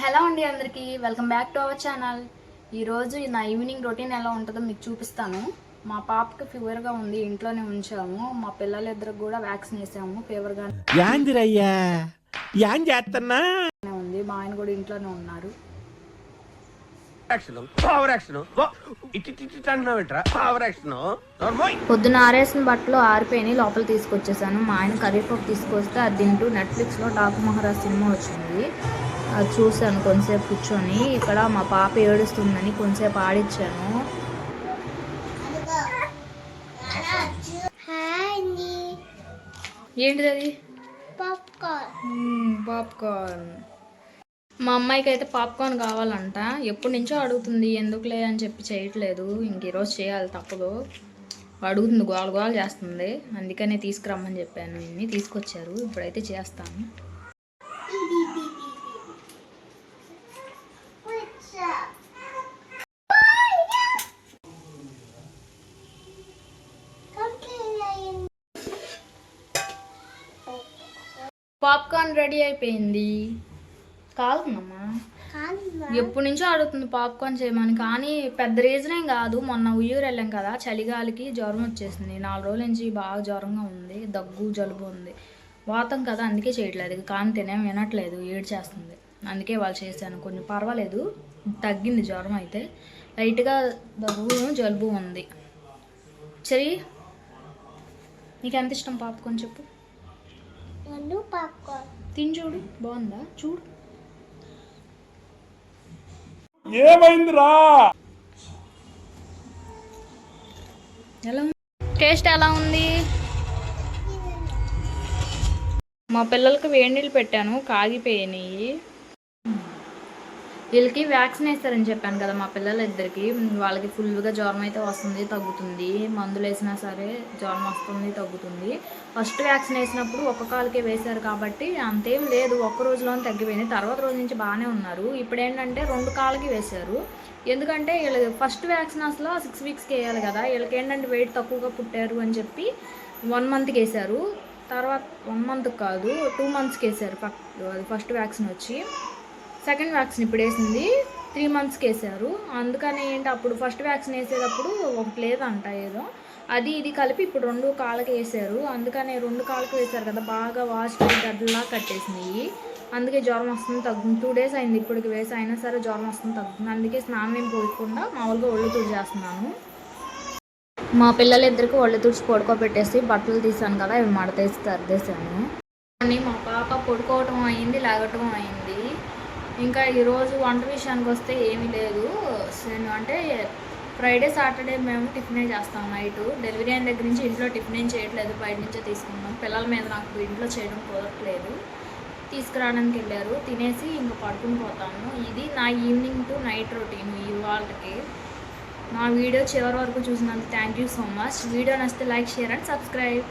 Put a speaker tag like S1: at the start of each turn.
S1: Hello అండి అందరికీ welcome back to our channel. ఈరోజు నా ఈవినింగ్ రొటీన్ ఎలా ఉంటుందో మీకు చూపిస్తాను. మా పాపకి ఫీవర్గా ఉంది ఇంట్లోనే ఉంచాము. మా పిల్లలిద్దరికి కూడా వ్యాక్సిన్ వేసాము
S2: చేస్తున్నా
S1: ఉంది. మా ఆయన కూడా ఇంట్లోనే ఉన్నారు. పొద్దున ఆరేసిన బట్టలు ఆరిపోయి లోపల తీసుకొచ్చేసాను. మా ఆయన కరివేపాకు తీసుకొస్తే అది తింటూ నెట్ఫ్లిక్స్లో డాకు మహారాజ్ సినిమా వచ్చింది. అది చూశాను కొంతసేపు కూర్చొని. ఇక్కడ మా పాప ఏడుస్తుందని కొంతసేపు ఆడిచ్చాను ఏంటిది అది?
S3: పాప్కార్న్.
S1: మా అమ్మాయికి అయితే పాప్కార్న్ కావాలంట. ఎప్పటి నుంచో అడుగుతుంది ఎందుకులే అని చెప్పి చేయట్లేదు. ఇంక ఈరోజు చేయాలి తప్పదు అడుగుతుంది గోల గోల చేస్తుంది. అందుకనే తీసుకురమ్మని చెప్పాను. ఇన్ని తీసుకొచ్చారు. ఇప్పుడైతే చేస్తాను. పాప్కార్న్ రెడీ అయిపోయింది. కాలుతుందమ్మా? ఎప్పటి నుంచో అడుగుతుంది పాప్కార్న్ చేయమని కానీ పెద్ద రీజన్ ఏం కాదు. మొన్న ఉయ్యూరు వెళ్ళాం కదా చలిగాలికి జ్వరం వచ్చేసింది. నాలుగు రోజుల నుంచి బాగా జ్వరంగా ఉంది దగ్గు జలుబు ఉంది. వాతం కదా అందుకే చేయట్లేదు. కానీ తినేం వినట్లేదు ఏడు చేస్తుంది అందుకే వాళ్ళు చేశాను. కొంచెం పర్వాలేదు తగ్గింది జ్వరం అయితే. లైట్గా దగ్గు జలుబు ఉంది. సరే నీకు ఎంత ఇష్టం పాప్కార్న్ చెప్పు.
S3: నన్ను పాప్కార్న్.
S1: తిని చూడు బాగుందా? చూడు. ఎలా ఉంది? టేస్ట్ ఎలా ఉంది? మా పిల్లలకి వేడి నీళ్ళు పెట్టాను కాగిపోయినాయి. వీళ్ళకి వ్యాక్సిన్ వేస్తారని చెప్పాను కదా మా పిల్లలిద్దరికి. వాళ్ళకి ఫుల్గా జ్వరం అయితే వస్తుంది తగ్గుతుంది. మందులు వేసినా సరే జ్వరం వస్తుంది తగ్గుతుంది. ఫస్ట్ వ్యాక్సిన్ వేసినప్పుడు ఒక్క కాలుకే వేశారు కాబట్టి అంతేం లేదు. ఒక్క రోజులోనే తగ్గిపోయింది. తర్వాత రోజు నుంచి బాగానే ఉన్నారు. ఇప్పుడు ఏంటంటే రెండు కాళ్ళకి వేశారు. ఎందుకంటే వీళ్ళు ఫస్ట్ వ్యాక్సిన్ అసలు సిక్స్ వీక్స్కి వేయాలి కదా. వీళ్ళకి ఏంటంటే వెయిట్ తక్కువగా పుట్టారు అని చెప్పి వన్ మంత్కి వేశారు. తర్వాత వన్ మంత్ కాదు టూ మంత్స్కి వేశారు. ఫస్ట్ వ్యాక్సిన్ వచ్చి. సెకండ్ వ్యాక్సిన్ ఇప్పుడు వేసింది. త్రీ మంత్స్కి వేసారు అందుకని ఏంటి అప్పుడు ఫస్ట్ వ్యాక్సిన్ వేసేటప్పుడు ఒకటి లేదంట ఏదో. అది ఇది కలిపి ఇప్పుడు రెండు కాళ్ళకి వేసారు. అందుకని రెండు కాళ్ళకి వేసారు కదా బాగా వాష్ గడ్డలా కట్టేసినాయి అందుకే జ్వరం వస్తుంది తగ్గుతుంది. టూ డేస్ అయింది ఇప్పటికి వేసి అయినా సరే జ్వరం వస్తుంది తగ్గుతుంది. అందుకే స్నానం ఏం పోయకుండా మామూలుగా ఒళ్ళు తుడిచేస్తున్నాను. మా పిల్లలిద్దరికి ఒళ్ళు తుడిచి పడుకోబెట్టేసి బట్టలు తీసాను కదా ఇవి మడతేసి సర్దేశాను కానీ మా పాప పడుకోవటం అయింది లాగటం అయింది. ఇంకా ఈరోజు వంట విషయానికి వస్తే ఏమీ లేదు. నేను అంటే ఫ్రైడే సాటర్డే మేము టిఫినే చేస్తాం నైట్. డెలివరీ అయిన దగ్గర నుంచి ఇంట్లో టిఫిన్ ఏం చేయట్లేదు. బయట నుంచే తీసుకున్నాం. పిల్లల మీద నాకు ఇంట్లో చేయడం కుదరట్లేదు. తీసుకురావడానికి వెళ్ళారు. తినేసి ఇంకా పడుకుని పోతాము. ఇది నా ఈవినింగ్ టు నైట్ రొటీన్ ఇవాళకి. నా వీడియో చివరి వరకు చూసినందుకు thank you so much. Video నచ్చితే లైక్ షేర్ అండ్ సబ్స్క్రైబ్.